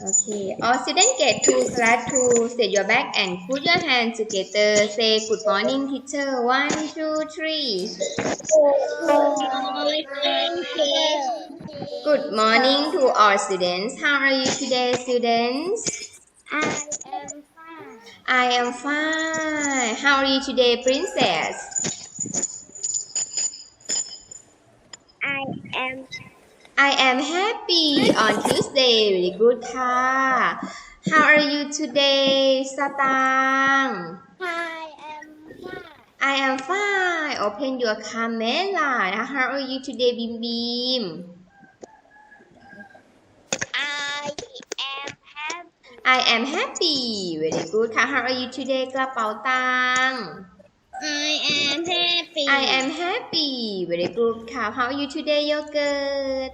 Okay, all students get to class to sit your back and put your hands together. Say good morning, teacher. One, two, three. Good morning to all students. How are you today, students? I am fine. I am fine. How are you today, princess? I am happy on Tuesday. Very good ค่ะ How are you today, สตางค์ I am fine. I am fine. Open your camera นะคะ How are you today, Bim Bim? I am happy. I am happy. Very good ค่ะ How are you today กระเป๋าตังค์ I am happy. I am happy. Very good ค่ะ How are you today, yogurt?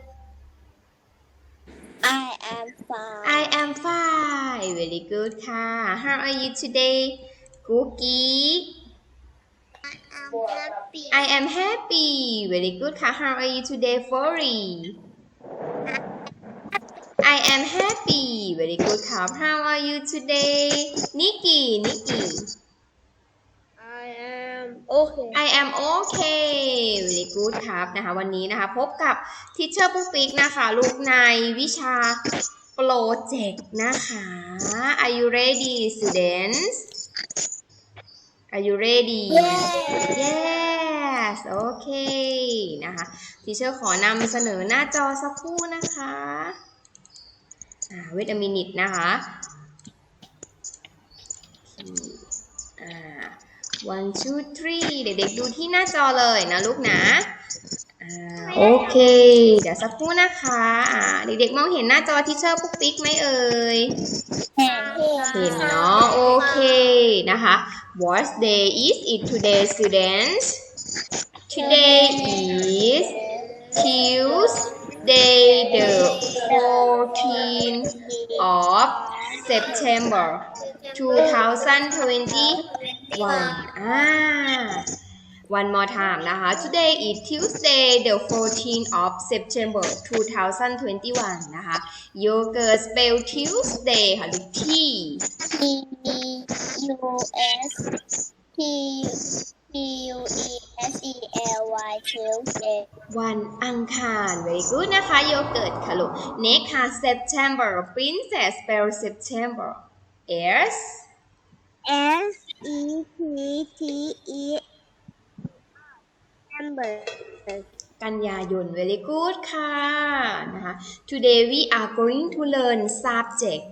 I am fine. I am fine. Very good ค่ะ How are you today, cookie? I am happy. I am happy. Very good ค่ะ How are you today, Fori? I am happy. Very good ค่ะ How are you today, Nikki? Nikki? I am okay. I am okay. Very good ครับนะคะวันนี้นะคะพบกับทิเชอร์ปุ๊กปิ๊กนะคะลูกในวิชาโปรเจกต์นะคะ Are you ready students Are you ready Yes โอเคนะคะทีเชอร์ขอนำเสนอหน้าจอสักครู่นะคะอ่า wait a minute นะคะอ่า one two three เด็กๆดูที่หน้าจอเลยนะลูกนะอ่าโอเค เดี๋ยวสักครู่นะคะอ่าเด็กๆมองเห็นหน้าจอที่เชอร์ปุ๊กปิ๊กไหมเอ่ย เห็นเนาะ โอเคนะคะ What day is it today students Today is Tuesday the 14th of September 2021 อ่า One more time นะคะ Today is Tuesday the 14th of September 2021 นะคะ Yogurt spell Tuesday ค่ะลูกที่ T U S T T U E S E L Y Tuesday. วันอังคาร very good นะคะโยเกิร์ตค่ะลูก next ค่ะ September princess spell September S S E P T E September. กันยายน very good ค่ะนะคะ today we are going to learn subject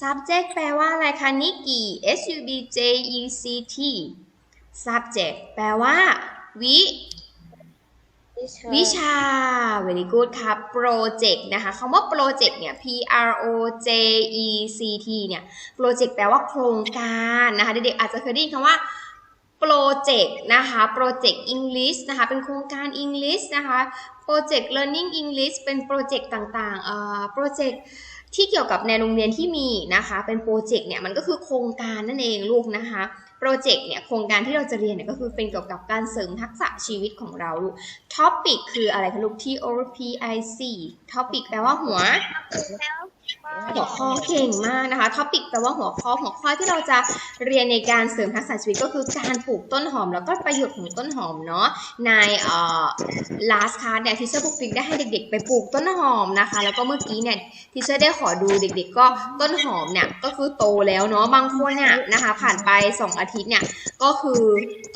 subject แปลว่าอะไรคะนิกกี้ S U B J E C T subject แปลว่า วิ วิชา very good ครับ project นะคะคำว่า project เนี่ย P R O J E C T เนี่ย project แปลว่าโครงการนะคะ เด็กๆอาจจะเคยได้ยินคำว่า project นะคะ project English นะคะ เป็นโครงการ English นะคะ project learning English เป็นโปรเจกต์ต่างๆเอ่อโปรเจกต์ ที่เกี่ยวกับในโรงเรียนที่มีนะคะ เป็นโปรเจกต์เนี่ยมันก็คือโครงการนั่นเองลูกนะคะโปรเจกต์เนี่ยโครงการที่เราจะเรียนเนี่ยก็คือเป็นเกี่ยวกับการเสริมทักษะชีวิตของเราลูก topic คืออะไรคะลูก T O P I C topic แปลว่าหัว หัวข้อเก่งมากนะคะ topic แปลว่าหัวข้อหัวข้อที่เราจะเรียนในการเสริมทักษะชีวิตก็คือการปลูกต้นหอม แล้วก็ประโยชน์ของต้นหอมเนาะในเอ่อ last class เนี่ยทิเชอร์ปุ๊กปิ๊กได้ให้เด็กๆ ไปปลูกต้นหอมนะคะ แล้วก็เมื่อกี้เนี่ยทิเชอร์ได้ขอดูเด็ก ๆ ก็ต้นหอมเนี่ยก็คือโตแล้วเนาะบางคนเนี่ยนะคะ ผ่านไป 2 อาทิตย์เนี่ยก็คือ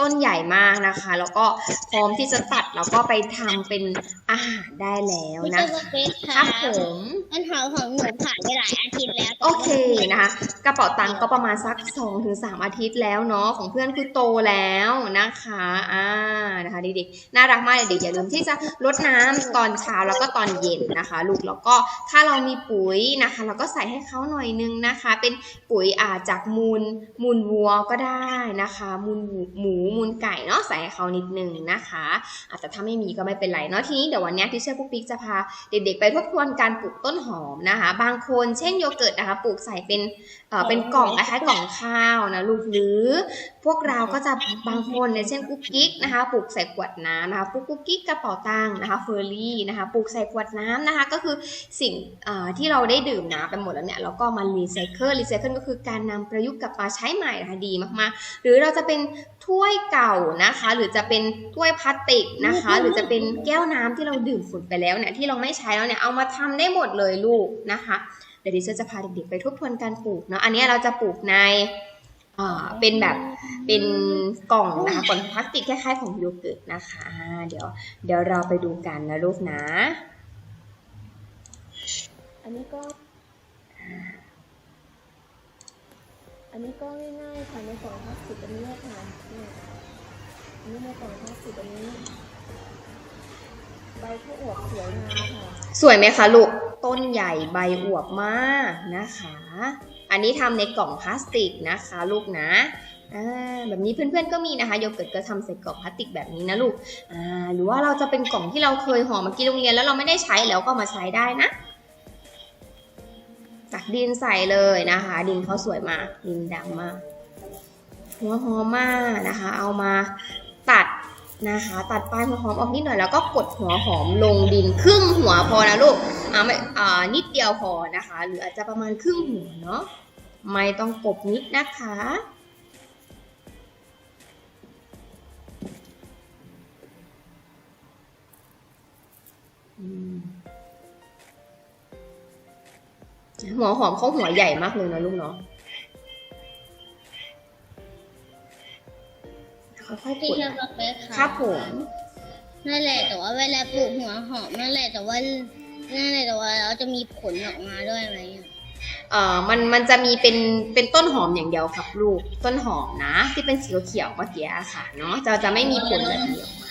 ต้นใหญ่มากนะคะ แล้วก็พร้อมที่จะตัดแล้วก็ไปทำเป็นอาหารได้แล้วไม่นะใช่สคะเปซคค่ะรับผม ต้นหอมของหนูผ่านไปหลายอาทิตย์แล้วโอเคนะคะ กระเป๋าตังค์ก็ประมาณสัก2-3ถึงสามอาทิตย์แล้วเนาะของเพื่อนคือโตแล้วนะคะอ่านะคะเด็กๆน่ารักมากเด็กๆอย่าลืมที่จะรดน้ำตอนเช้าแล้วก็ตอนเย็นนะคะ ลูกแล้วก็ถ้าเรามีปุ๋ยนะคะ เราก็ใส่ให้เขาหน่อยนึงนะคะ เป็นปุ๋ยอาจากมูลมูลวัวก็ได้นะคะ มูลหมูมูลไก่เนาะใส่ให้เขานิดนึงนะคะอาจจะถ้าไม่มีก็ไม่เป็นไรเนาะทีนี้เดี๋ยววันนี้ที่เชื่อพวกปิ๊กจะพาเด็กๆไปทบทวนการปลูกต้นหอมนะคะ บางคนเช่นโยเกิร์ตนะคะ ปลูกใส่เป็น เอ่อเป็นกล่องคล้ายๆกล่องข้าวนะลูกหรือพวกเราก็จะบางคนเนี่ยเช่นกุ๊กกิ๊กนะคะปลูกใส่ขวดน้ำนะคะกุ๊กกิ๊กกระเป๋าตังค์นะคะเฟอร์รี่นะคะปลูกใส่ขวดน้ำนะคะ ก็คือสิ่งเอ่อที่เราได้ดื่มน้ำไปหมดแล้วเนี่ยเราก็มารีไซเคิลรีไซเคิลก็คือการนำประยุกต์กลับมาใช้ใหม่นะคะดีมากๆ หรือเราจะเป็นถ้วยเก่านะคะ หรือจะเป็นถ้วยพลาสติกนะคะ หรือจะเป็นแก้วน้ำที่เราดื่มฝุ่นไปแล้วเนี่ยที่เราไม่ใช้แล้วเนี่ยเอามาทำได้หมดเลยลูกนะคะ เดี๋ยวดิฉันจะพาเด็กๆไปทบทวนการปลูกเนาะอันเนี้ยเราจะปลูกในเอ่อเป็นแบบเป็นกล่องนะคะกล่องพลาสติกคล้ายๆของโยเกิร์ตนะคะอ่าเดี๋ยวเดี๋ยวเราไปดูกันนะลูกนะ อันนี้ก็ อันนี้ก็ง่ายๆค่ะในกล่องพลาสติกอันนี้ค่ะนี่อันนี้ในกล่องพลาสติกอันนี้ใบข้าวอวบสวยงามค่ะสวยไหมคะลูก ต้นใหญ่ใบอวบมากนะคะ อันนี้ทำในกล่องพลาสติกนะคะ ลูกนะแบบนี้เพื่อนๆก็มีนะคะโยเกิร์ตก็ทำใส่กล่องพลาสติกแบบนี้นะลูกหรือว่าเราจะเป็นกล่องที่เราเคยห่อมากินโรงเรียนแล้วเราไม่ได้ใช้แล้วก็มาใช้ได้นะตักดินใส่เลยนะคะ ดินเขาสวยมากดินดำมากหัวหอมมากนะคะ เอามาตัดนะคะ ตัดปลายหัวหอมออกนิดหน่อยแล้วก็กดหัวหอมลงดินครึ่งหัวพอนะลูก อ่าไม่อ่านิดเดียวพอนะคะ หรืออาจจะประมาณครึ่งหัวเนาะไม่ต้องกบนิดนะคะอืมหัวหอมเขาหัวใหญ่มากเลยนะลูกเนาะค่อยๆกที่ดเธอบอกไปค่ะครับผมนั่นแหละแต่ว่าเวลาปลูกหัวหอมนั่นแหละแต่ว่า นั่นแหละแต่ว่าเราจะมีผลออกมาด้วยไหมอะเอ่อมันมันจะมีเป็นเป็นต้นหอมอย่างเดียวครับลูกต้นหอมนะ ที่เป็นสีเขียวๆเมื่อกี้อะค่ะเนาะจะจะไม่มีผลแบบนี้ออกมา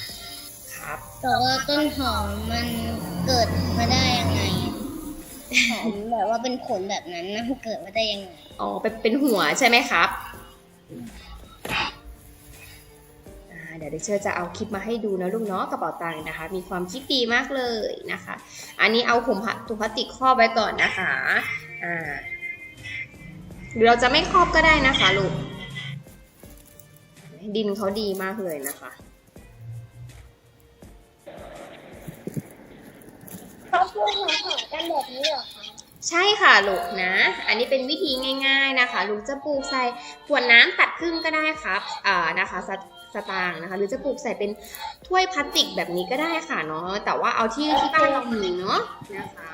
ครับ แต่ว่าต้นหอมมันเกิดมาได้ยังไงหอมแบบว่าเป็นผลแบบนั้นนะมันเกิดมาได้ยังไงอ๋อเป็นเป็นหัวใช่ไหมครับอ่า เดี๋ยวเดเชอร์จะเอาคลิปมาให้ดูนะลูกเนาะกระเป๋าตังค์นะคะ มีความคิดดีมากเลยนะคะ อันนี้เอาถุงพลาถุงพลาสติกครอบไว้ก่อนนะคะอ่าหรือเราจะไม่ครอบก็ได้นะคะลูกดินเขาดีมากเลยนะคะเขาปลูกหัวหอมกันแบบนี้เหรอคะ ใช่ค่ะลูกนะ อันนี้เป็นวิธีง่าย ๆนะคะ ลูกจะปลูกใส่ขวดน้ำตัดครึ่งก็ได้ครับอ่านะคะสสตางค์นะคะ หรือจะปลูกใส่เป็นถ้วยพลาสติกแบบนี้ก็ได้ค่ะเนาะแต่ว่าเอาที่ที่บ้านเรามีเนาะนะคะ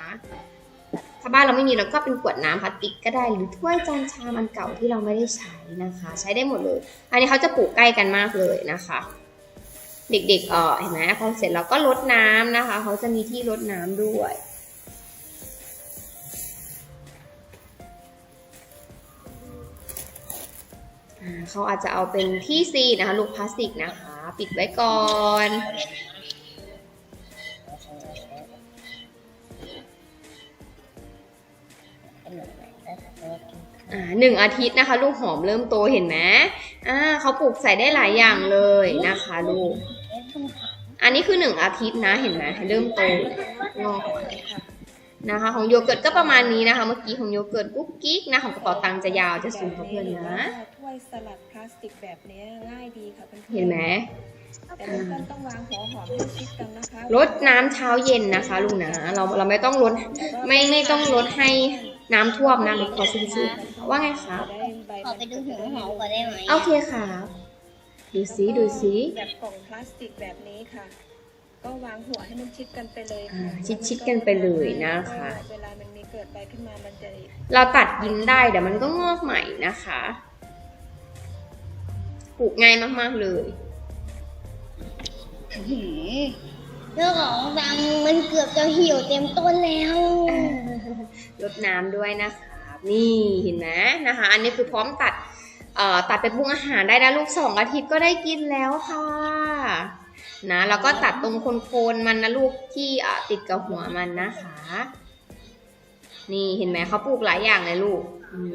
ถ้าบ้านเราไม่มีเราก็เป็นขวดน้ำพลาสติกก็ได้หรือถ้วยจานชามอันเก่าที่เราไม่ได้ใช้นะคะ ใช้ได้หมดเลย อันนี้เขาจะปลูกใกล้กันมากเลยนะคะ เด็กๆเออเห็นไหมพอเสร็จเราก็ลดน้ำนะคะเขาจะมีที่ลดน้ำด้วย เขาอาจจะเอาเป็นที่ซีนะคะลูกพลาสติกนะคะ ปิดไว้ก่อนหนึ่งอาทิตย์นะคะ ลูกหอมเริ่มโตเห็นไหมอ่าเขาปลูกใส่ได้หลายอย่างเลยนะคะลูก อันนี้คือหนึ่งอาทิตย์นะเห็นไหมเริ่มโตงอกนะคะ ของโยเกิร์ตก็ประมาณนี้นะคะ เมื่อกี้ของโยเกิร์ตกุ๊กกิ๊กนะของกระเป๋าตังค์จะยาวจะสูงกว่าเพื่อนนะ สลัดพลาสติกแบบนี้ง่ายดีค่ะเพื่อนๆเห็นไหมแต่เพื่อนๆต้องวางหัวหอมให้ชิดกันนะคะลดน้ำเช้าเย็นนะคะลุงนะเราเราไม่ต้องลดไม่ไม่ต้องลดให้น้ำท่วมนะขอชื้นๆว่าไงคะจะได้ใบขอไปดูหัวหอมก่อนได้ไหมโอเคค่ะ ดูซิดูซิแบบกล่องพลาสติกแบบนี้ค่ะ ก็วางหัวให้มันชิดกันไปเลยอ่าค่ะชิดชิดๆกันไปเลยนะคะ เวลามันมีเกิดใบขึ้นมามันจะ เราตัดยิงได้เดี๋ยวมันก็งอกใหม่นะคะ ปลูกง่ายมากๆเลยหืมเรื่องของดังมันเกือบจะเหี่ยวเต็มต้นแล้วลดน้ำด้วยนะคะนี่เห็นไหมนะคะ อันนี้คือพร้อมตัดเอ่อตัดไปปรุงอาหารได้นะลูกสองอาทิตย์ก็ได้กินแล้วค่ะนะแล้วก็ตัดตรงโคนๆมันนะลูกที่อะติดกับหัวมันนะคะ นี่เห็นไหมเขาปลูกหลายอย่างเลยลูกอืม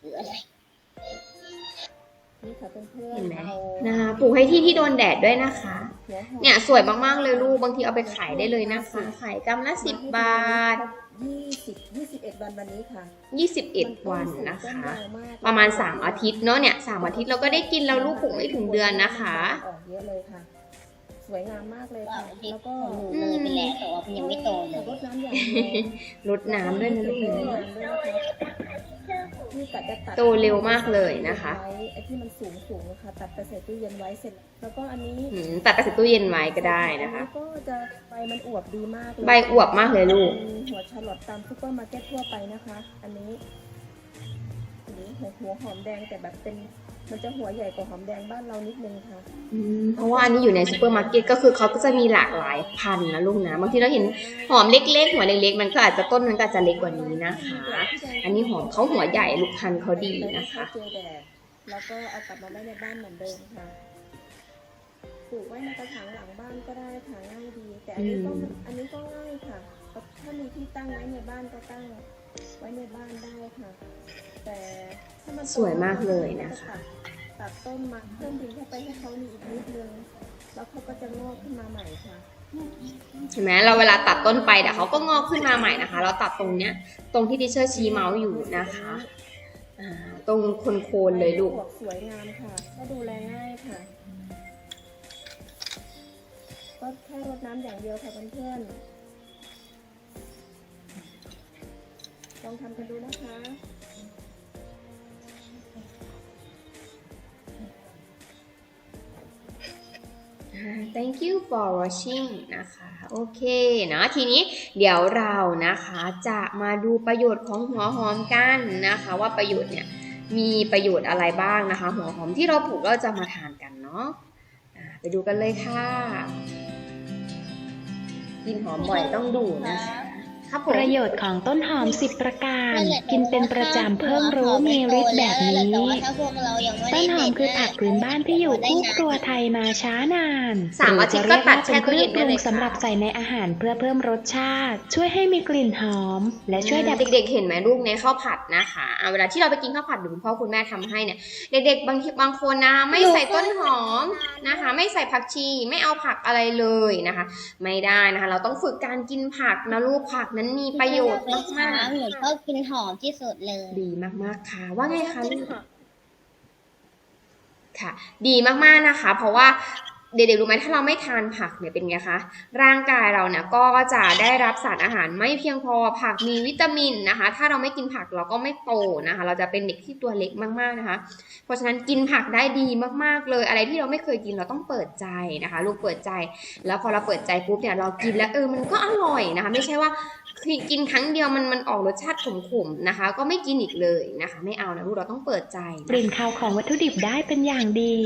หรืออะไร นี่ค่ะเพื่อนๆเห็นไหมอานะคะปลูกให้ที่ที่โดนแดดด้วยนะคะหัวหอมเนี่ยสวยมากๆเลยลูกบางทีเอาไปขายได้เลยนะคะ ขายกำละสิบบาทยี่สิ20 21วันวันนี้ค่ะ21วันนะต้คะยาวมากประมาณ3อาทิตย์เนาะเนี่ยสามอาทิตย์เราก็ได้กินแล้วลูกปลูกไม่ถึงเดือนนะคะออกเยอะเลยค่ะ สวยงามมากเลยค่ะแล้วก็หนูเลยไปแล้วแต่ว่ามันยังไม่โตเลยรดน้ำอย่างเดียวลดน้ำด้วยนะลูก รดนะน้ำด้วยนะคะนี่ตัดจะตัดโตเร็วมากเลยนะคะไว้ไอ้ที่มันสูงสูงๆนะคะตัดไปใส่ตู้เย็นไว้เสร็จ แล้วก็อันนี้อืมตัดไปใส่ตู้เย็นไว้ก็ได้นะคะอัก็จะใบมันอวบดีมากเลยใบอวบมากเลยลูกเป็นหัวชาลอตตามซุปเปอร์มาร์เก็ตทั่วไปนะคะ อันนี้อันนี้หัวหัวหอมแดงแต่แบบเป็น มันจะหัวใหญ่กว่าหอมแดงบ้านเรานิดนึงค่ะ อืมเพราะว่าอันนี้อยู่ในซูเปอร์มาร์เก็ตก็คือเขาก็จะมีหลากหลายพันธุ์นะลูกนะบางทีเราเห็นหอมเล็กๆหัวเล็กๆมันก็อาจจะต้นมันก็อาจจะเล็กกว่านี้นะคะ อันนี้หอมเขาหัวใหญ่ลูกพันธุ์เขาดีนะคะ เจอแดดแล้วก็เอากลับมาไว้ในบ้านเหมือนเดิมค่ะปลูกไว้ในกระถางหลังบ้านก็ได้ค่ะง่ายดี แต่อันนี้ก็อืม อันนี้ก็ง่ายค่ะถ้ามีที่ตั้งไว้ในบ้านก็ตั้ง ไว้ในบ้านได้ค่ะ แต่ถ้ามันโตสวยมากเลยนะคะ ตัดต้นมาเพิ่มดินเข้าไปให้เขามีอีกนิดนึงแล้วเขาก็จะงอกขึ้นมาใหม่ค่ะเห็นไหมเราเวลาตัดต้นไปเดี๋ยวเขาก็งอกขึ้นมาใหม่นะคะ เราตัดตรงเนี้ย ตรงที่ดิเชอร์ชี้เมาส์อยู่นะคะอ่าตรงโคนๆเลยลูกอวบสวยงามค่ะก็ดูแลง่ายค่ะก็แค่รดน้ำอย่างเดียวค่ะเพื่อนๆ ลองทำกันดูนะคะ thank you for watching นะคะโอเคนะทีนี้เดี๋ยวเรานะคะจะมาดูประโยชน์ของหัวหอมกันนะคะ ว่าประโยชน์เนี่ยมีประโยชน์อะไรบ้างนะคะ หัวหอมที่เราปลูกเราจะมาทานกันเนาะอ่าไปดูกันเลยค่ะ กินหอมบ่อยต้องดูนะคะ ครับผม ประโยชน์ของต้นหอม 10 ประการ กินเป็นประจำเพิ่งรู้มีฤทธิ์แบบนี้แต่ว่าถ้าพวกเรายังไม่ต้ได้นหอมคือผักพื้นบ้านที่อยู่คู่ครัวไทยมาช้านานสามอาทิตย์ก็ตัดแช่ตู้เย็นได้เลยหรือจะเรียกว่าเป็นเครื่องปรุงสำหรับค่ะใส่ในอาหารเพื่อเพิ่มรสชาติ ช่วยให้มีกลิ่นหอม และช่วยดับเด็กๆ เห็นไหมลูกในข้าวผัดนะคะอ่าเวลาที่เราไปกินข้าวผัดหรือคุณพ่อคุณแม่ทำให้เนี่ยเด็กๆบางทีบางคนนะไม่ใส่ต้นหอมนะคะ ไม่ใส่ผักชีไม่เอาผักอะไรเลยนะคะ ไม่ได้นะคะ เราต้องฝึกการกินผักนะลูกผักนั้นมีประโยชน์มากหนูชอบกินหอมที่สุดเลยๆดีมากๆค่ะ ว่าไงคะลูกค่ะ ดีมากๆนะคะ เพราะว่าเด็กๆรู้ไหมถ้าเราไม่ทานผักเนี่ยเป็นไงคะร่างกายเราเนี่ยก็จะได้รับสารอาหารไม่เพียงพอผักมีวิตามินนะคะ ถ้าเราไม่กินผักเราก็ไม่โตนะคะ เราจะเป็นเด็กที่ตัวเล็กมากๆนะคะ เพราะฉะนั้นกินผักได้ดีมากๆเลย อะไรที่เราไม่เคยกินเราต้องเปิดใจนะคะ ลูกเปิดใจ แล้วพอเราเปิดใจปุ๊บเนี่ยเรากินแล้วเออมันก็อร่อยนะคะ ไม่ใช่ว่าคือ กินครั้งเดียวมันมันออกรสชาติขมๆนะคะ ก็ไม่กินอีกเลยนะคะ ไม่เอานะลูกเราต้องเปิดใจกลิ่นคาวของวัตถุดิบได้เป็นอย่างดี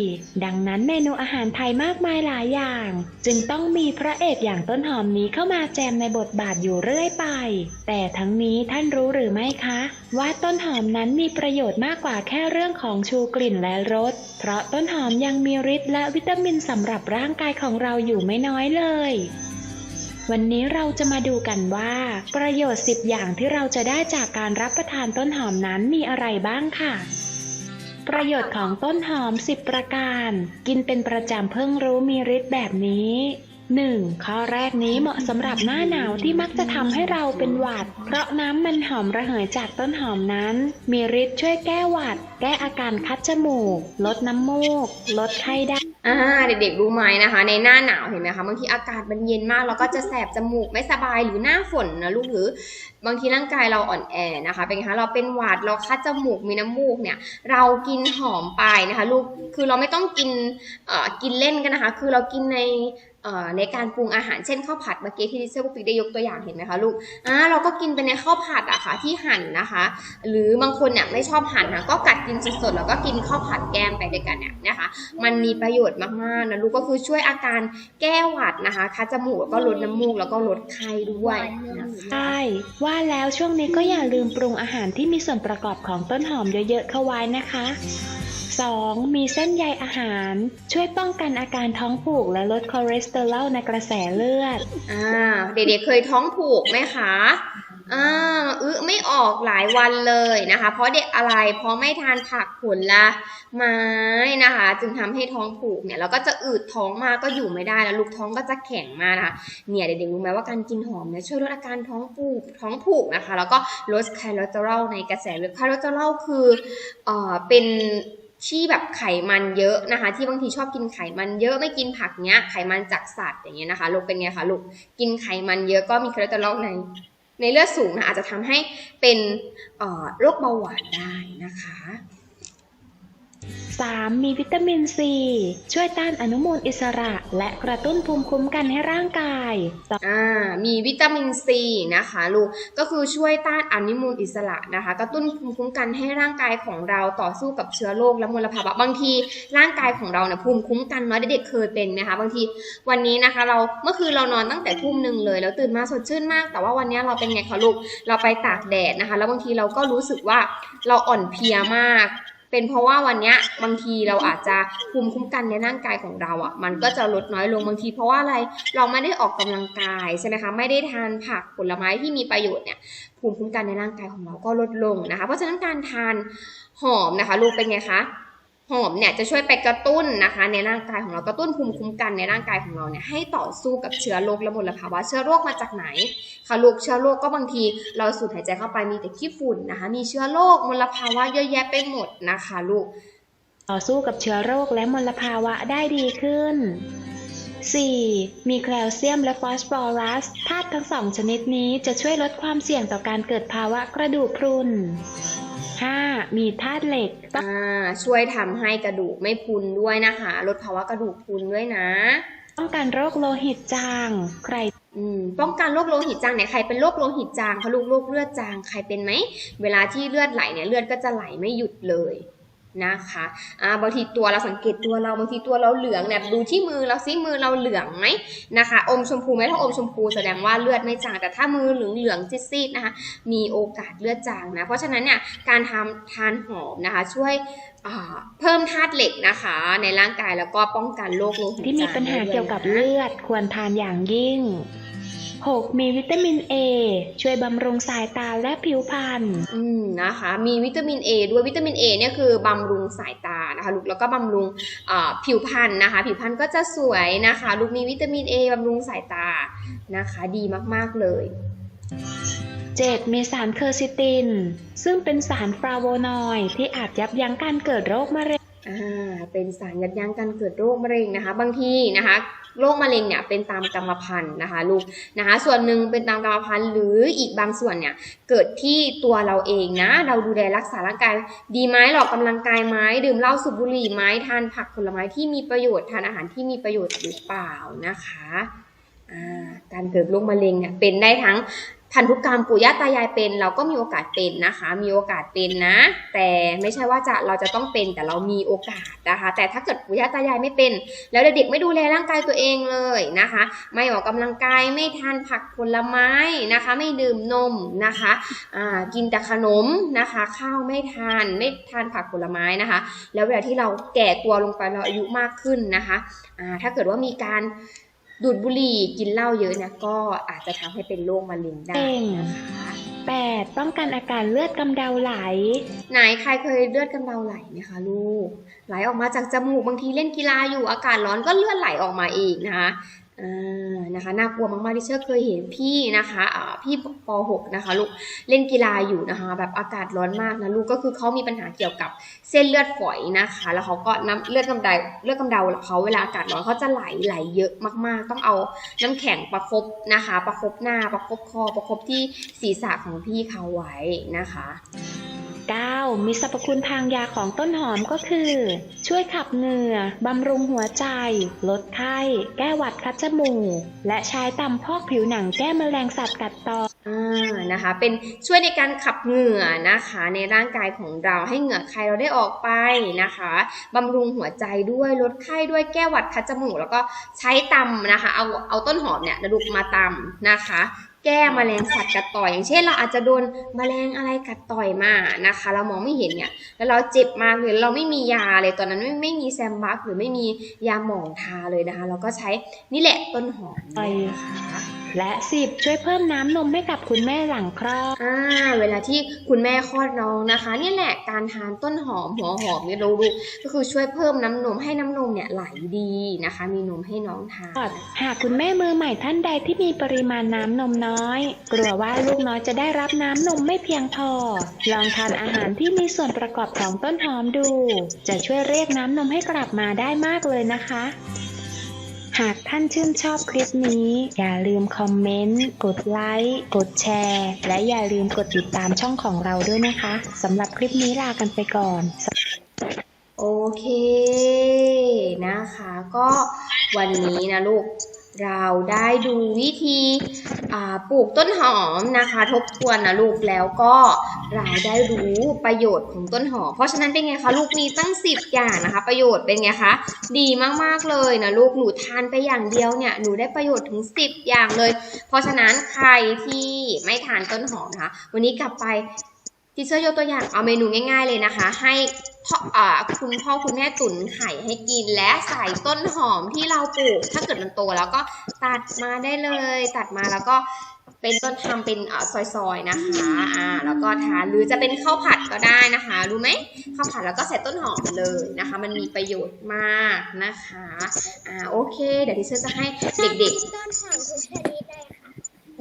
ดังนั้นเมนูอาหารไทยมากมายหลายอย่าง จึงต้องมีพระเอกอย่างต้นหอมนี้เข้ามาแจมในบทบาทอยู่เรื่อยไป แต่ทั้งนี้ท่านรู้หรือไม่คะ ว่าต้นหอมนั้นมีประโยชน์มากกว่าแค่เรื่องของชูกลิ่นและรส เพราะต้นหอมยังมีฤทธิ์และวิตามินสำหรับร่างกายของเราอยู่ไม่น้อยเลย วันนี้เราจะมาดูกันว่า ประโยชน์ 10 อย่างที่เราจะได้จากการรับประทานต้นหอมนั้นมีอะไรบ้างค่ะ ประโยชน์ของต้นหอม 10 ประการ กินเป็นประจำเพิ่งรู้มีฤทธิ์แบบนี้ 1. ข้อแรกนี้เหมาะสำหรับหน้าหนาวที่มักจะทำให้เราเป็นหวัด เพราะน้ำมันหอมระเหยจากต้นหอมนั้น มีฤทธิ์ช่วยแก้หวัด แก้อาการคัดจมูก ลดน้ำมูก ลดไข้ได้ อ่าเด็กๆรู้ไหมนะคะ ในหน้าหนาวเห็นไหมคะบางทีอากาศมันเย็นมากเราก็จะแสบจมูกไม่สบายหรือหน้าฝนนะลูกหรือบางทีร่างกายเราอ่อนแอนะคะ เป็นไงคะเราเป็นหวัดเราคัดจมูกมีน้ำมูกเนี่ย เรากินหอมไปนะคะ ลูกคือเราไม่ต้องกินเอ่อกินเล่นกันนะคะ คือเรากินใน ในการปรุงอาหารเช่นข้าวผัดเมื่อกี้ที่ดิเซอร์ปุ๊กปิ๊กได้ยกตัวอย่างเห็นไหมคะลูกอ่าเราก็กินไปในข้าวผัดอะค่ะที่หั่นนะคะ หรือบางคนเนี่ยไม่ชอบหั่นนะก็กัดกินสดๆแล้วก็กินข้าวผัดแกมไปด้วยกันเนี่ยนะคะ มันมีประโยชน์มากๆนะลูกก็คือช่วยอาการแก้หวัดนะคะคัดจมูกแล้วก็ลดน้ำมูกแล้วก็ลดไข้ด้วยใช่ว่าแล้วช่วงนี้ก็อย่าลืมปรุงอาหารที่มีส่วนประกอบของต้นหอมเยอะๆเข้าไว้นะคะ 2. มีเส้นใยอาหาร ช่วยป้องกันอาการท้องผูกและลดคอเลสเตอรอลในกระแสเลือด อ่า เด็กๆเคยท้องผูกไหมคะอ่าอึไม่ออกหลายวันเลยนะคะ เพราะเด็กอะไรเพราะไม่ทานผักผลละไม้นะคะ จึงทำให้ท้องผูกเนี่ยแล้วก็จะอืดท้องมากก็อยู่ไม่ได้แล้วลูกท้องก็จะแข็งมากนะคะเนี่ยเด็กๆรู้ไหมว่าการกินหอมเนี่ยช่วยลดอาการท้องผูกท้องผูกนะคะ แล้วก็ลดคอเลสเตอรอลในกระแสเลือดคอเลสเตอรอลคือเอ่อเป็น ที่แบบไขมันเยอะนะคะ ที่บางทีชอบกินไขมันเยอะไม่กินผักเนี้ยไขมันจากสัตว์อย่างเงี้ยนะคะลูกเป็นไงคะลูกกินไขมันเยอะก็มีคอเลสเตอรอลในในเลือดสูงนะอาจจะทำให้เป็นโรคเบาหวานได้นะคะ 3. มีวิตามินซี ช่วยต้านอนุมูลอิสระ และกระตุ้นภูมิคุ้มกันให้ร่างกายอ่ามีวิตามินซีนะคะลูกก็คือช่วยต้านอนุมูลอิสระนะคะ กระตุ้นภูมิคุ้มกันให้ร่างกายของเราต่อสู้กับเชื้อโรคและมลภาวะบางทีร่างกายของเราเนี่ยภูมิคุ้มกันน้อยเด็กๆเคยเป็นไหมคะบางที วันนี้นะคะ เราเมื่อคืนเรานอนตั้งแต่ทุ่มหนึ่งเลย แล้วตื่นมาสดชื่นมาก แต่ว่าวันนี้เราเป็นไงคะลูกเราไปตากแดดนะคะ แล้วบางทีเราก็รู้สึกว่าเราอ่อนเพลียมาก เป็นเพราะว่าวันเนี้ยบางทีเราอาจจะภูมิคุ้มกันในร่างกายของเราอะ มันก็จะลดน้อยลงบางที เพราะว่าอะไรเราไม่ได้ออกกำลังกายใช่ไหมคะไม่ได้ทานผักผลไม้ที่มีประโยชน์เนี่ยภูมิคุ้มกันในร่างกายของเราก็ลดลงนะคะ เพราะฉะนั้นการทานหอมนะคะลูกเป็นไงคะ หอมเนี่ยจะช่วยไปกระตุ้นนะคะ ในร่างกายของเรากระตุ้นภูมิคุ้มกันในร่างกายของเราเนี่ยให้ต่อสู้กับเชื้อโรคและมลภาวะเชื้อโรคมาจากไหนค่ะลูกเชื้อโรคก็บางทีเราสูดหายใจเข้าไปมีแต่ขี้ฝุ่นนะคะ มีเชื้อโรคมลภาวะเยอะแยะไปหมดนะคะลูกต่อสู้กับเชื้อโรคและมลภาวะได้ดีขึ้น 4. มีแคลเซียมและฟอสฟอรัสธาตุทั้งสองชนิดนี้จะช่วยลดความเสี่ยงต่อการเกิดภาวะกระดูกพรุน 5. มีธาตุเหล็กอ่าช่วยทำให้กระดูกไม่พรุนด้วยนะคะ ลดภาวะกระดูกพรุนด้วยนะ ป้องกันโรคโลหิตจางใครอืมป้องกันโรคโลหิตจางเนี่ยใครเป็นโรคโลหิตจางคะลูกโรคเลือดจางใครเป็นไหม เวลาที่เลือดไหลเนี่ยเลือดก็จะไหลไม่หยุดเลย นะคะอ่าบางทีตัวเราสังเกตตัวเราบางทีตัวเราเหลืองเนี่ยดูที่มือเราซิมือเราเหลืองไหมนะคะ อมชมพูไหมถ้าอมชมพูแสดงว่าเลือดไม่จางแต่ถ้ามือเหลืองเหลืองๆซีดๆนะคะ มีโอกาสเลือดจางนะ เพราะฉะนั้นเนี่ยการทำทานหอมนะคะ ช่วยเพิ่มธาตุเหล็กนะคะ ในร่างกายแล้วก็ป้องกันโรคโลหิตจางที่มีปัญหาเกี่ยวกับเลือดควรทานอย่างยิ่ง 6. มีวิตามิน A ช่วยบำรุงสายตาและผิวพรรณอืมนะคะ มีวิตามิน A ด้วยวิตามิน A เนี่ยคือบำรุงสายตานะคะลูกแล้วก็บำรุงอ่าผิวพรรณนะคะ ผิวพรรณก็จะสวยนะคะ ลูกมีวิตามิน A บำรุงสายตานะคะ ดีมากๆเลย 7. มีสารเคอร์ซิติน ซึ่งเป็นสารฟลาโวนอยด์ที่อาจยับยั้งการเกิดโรคมะเร็งอ่าเป็นสารยับยั้งการเกิดโรคมะเร็งนะคะ บางทีนะคะ โรคมะเร็งเนี่ยเป็นตามกรรมพันธุ์นะคะลูกนะคะส่วนหนึ่งเป็นตามกรรมพันธุ์หรืออีกบางส่วนเนี่ยเกิดที่ตัวเราเองนะ เราดูแลรักษาร่างกายดีไหมหรอกกาลังกายไหมดื่มเหล้าสูบบุหรี่ไหมทานผักผลไม้ที่มีประโยชน์ทานอาหารที่มีประโยชน์หรือเปล่านะคะการเกิดโรคมะเร็งเนี่ยเป็นได้ทั้ง พันธุกรรมปู่ย่าตายายเป็น เราก็มีโอกาสเป็นนะคะ มีโอกาสเป็นนะ แต่ไม่ใช่ว่าจะเราจะต้องเป็นแต่เรามีโอกาสนะคะ แต่ถ้าเกิดปู่ย่าตายายไม่เป็น แล้วเด็กๆไม่ดูแลร่างกายตัวเองเลยนะคะ ไม่ออกกำลังกายไม่ทานผักผลไม้นะคะ ไม่ดื่มนมนะคะอ่ากินแต่ขนมนะคะ ข้าวไม่ทานไม่ทานผักผลไม้นะคะ แล้วเวลาที่เราแก่ตัวลงไปเราอายุมากขึ้นนะคะอ่าถ้าเกิดว่ามีการ ดูดบุหรี่กินเหล้าเยอะเนี่ยก็อาจจะทำให้เป็นโรคมะเร็งได้นะคะ 8. ป้องกันอาการเลือดกำเดาไหล ไหนใครเคยเลือดกำเดาไหลไหมคะลูกไหลออกมาจากจมูกบางทีเล่นกีฬาอยู่อากาศร้อนก็เลือดไหลออกมาเองนะคะอ่า นะคะน่ากลัวมากๆที่เชื่อเคยเห็นพี่นะคะอ่าพี่ป .6 นะคะลูกเล่นกีฬาอยู่นะคะ แบบอากาศร้อนมากนะลูกก็คือเขามีปัญหาเกี่ยวกับเส้นเลือดฝอยนะคะ แล้วเขาก็น้ำเลือดกำเดาเลือดกำเดาเขาเวลาอากาศร้อนเขาจะไหลไหลเยอะมากๆ ต้องเอาน้ำแข็งประคบนะคะ ประคบหน้าประคบคอประคบที่ศีรษะของพี่เขาไว้นะคะ 9. มีสรรพคุณทางยาของต้นหอมก็คือ ช่วยขับเหงื่อ บำรุงหัวใจ ลดไข้ แก้หวัดคัดจมูก และใช้ตำพอกผิวหนังแก้แมลงสัตว์กัดต่ออนะคะ เป็นช่วยในการขับเหงื่อนะคะ ในร่างกายของเราให้เหงื่อใครเราได้ออกไปนะคะบำรุงหัวใจด้วยลดไข้ด้วยแก้หวัดคัดจมูก แล้วก็ใช้ตำนะคะ เอาเอาต้นหอมเนี่ยนะลูกมาตำนะคะ แก้แมลงสัตว์กัดต่อยอย่างเช่น เราอาจจะโดนแมลงอะไรกัดต่อยมานะคะ เรามองไม่เห็นเนี่ยแล้วเราเจ็บมากเลยเราไม่มียาเลยตอนนั้นไม่ไม่มีแซมบักหรือไม่มียาหมองทาเลยนะคะ เราก็ใช้นี่แหละต้นหอมนะคะ และ 10 ช่วยเพิ่มน้ำนมให้กับคุณแม่หลังคลอดอ่าเวลาที่คุณแม่คลอดน้องนะคะเนี่ยแหละการทานต้นหอมหัวหอมเนี่ยเรารู้ก็คือช่วยเพิ่มน้ำนมให้น้ำนมเนี่ยไหลดีนะคะ มีนมให้น้องทานหากคุณแม่มือใหม่ท่านใดที่มีปริมาณน้ำนมน้อย กลัวว่าลูกน้อยจะได้รับน้ำนมไม่เพียงพอ ลองทานอาหารที่มีส่วนประกอบของต้นหอมดู จะช่วยเรียกน้ำนมให้กลับมาได้มากเลยนะคะ หากท่านชื่นชอบคลิปนี้ อย่าลืมคอมเมนต์ กดไลค์ กดแชร์ และอย่าลืมกดติดตามช่องของเราด้วยนะคะสำหรับคลิปนี้ลากันไปก่อน โอเคนะคะ ก็วันนี้นะลูก เราได้ดูวิธีปลูกต้นหอมนะคะ ทบทวนนะลูกแล้วก็เราได้รู้ประโยชน์ของต้นหอม เพราะฉะนั้นเป็นไงคะลูกมีตั้ง 10 อย่างนะคะ ประโยชน์เป็นไงคะดีมากๆเลยนะลูกหนูทานไปอย่างเดียวเนี่ยหนูได้ประโยชน์ถึง 10 อย่างเลย เพราะฉะนั้นใครที่ไม่ทานต้นหอมนะคะ วันนี้กลับไปทีเชอร์ยกตัวอย่างเอาเมนูง่าย ๆเลยนะคะ ให้ พ่ออ่าคุณพ่อคุณแม่ตุ๋นไข่ให้กินและใส่ต้นหอมที่เราปลูก ถ้าเกิดมันโตแล้วก็ตัดมาได้เลย ตัดมาแล้วก็เป็นต้นทำเป็นอซอยๆนะคะอ่าแล้วก็ทานหรือจะเป็นข้าวผัดก็ได้นะคะ รู้ไหมข้าวผัดแล้วก็ใส่ต้นหอมเลยนะคะ มันมีประโยชน์มากนะคะอ่าโอเค เดี๋ยวที่เชอร์จะให้เด็กๆ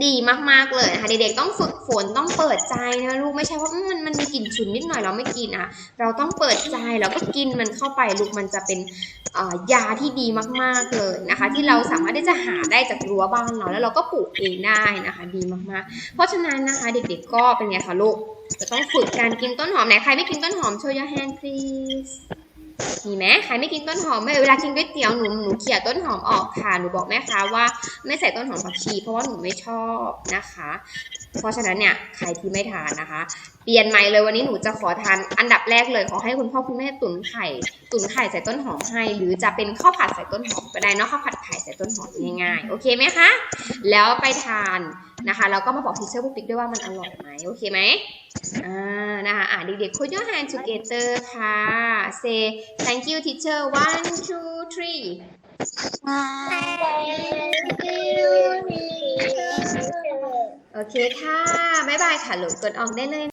ดีมากๆเลยนะคะเด็กๆต้องฝึกฝนต้องเปิดใจนะลูกไม่ใช่ว่ามันมันมีกลิ่นฉุนนิดหน่อยเราไม่กินนะคะเราต้องเปิดใจแล้วก็กินมันเข้าไปลูกมันจะเป็นยาที่ดีมากๆเลยนะคะ ที่เราสามารถที่จะหาได้จากรั้วบ้านเราแล้วเราก็ปลูกเองได้นะคะดีมากๆ เพราะฉะนั้นนะคะเด็กๆก็เป็นไงคะลูกจะต้องฝึกการกินต้นหอมไหนใครไม่กินต้นหอม show your hand please มีไหมใครไม่กินต้นหอมไหมเวลากินก๋วยเตี๋ยวหนูหนูเขี่ยต้นหอมออกค่ะหนูบอกแม่ค้าว่าไม่ใส่ต้นหอมผักชี เพราะว่าหนูไม่ชอบนะคะ เพราะฉะนั้นเนี่ยใครที่ไม่ทานนะคะ เปลี่ยนใหม่เลยวันนี้หนูจะขอทานอันดับแรกเลยขอให้คุณพ่อคุณแม่ตุ๋นไข่ตุ๋นไข่ใส่ต้นหอมให้ หรือจะเป็นข้าวผัดใส่ต้นหอมก็ได้เนอะข้าวผัดไข่ใส่ต้นหอมง่ายๆโอเคไหมคะแล้วไปทาน นะคะแล้วก็มาบอกทีเชอร์ปุ๊กปิ๊กด้วยว่ามันอร่อยไหมโอเคไหมอ่านะคะอะเด็กๆ put your hand together ค่ะ say thank you teacher one two three โอเคค่ะ บ๊ายบายค่ะลูกกดออกได้เลย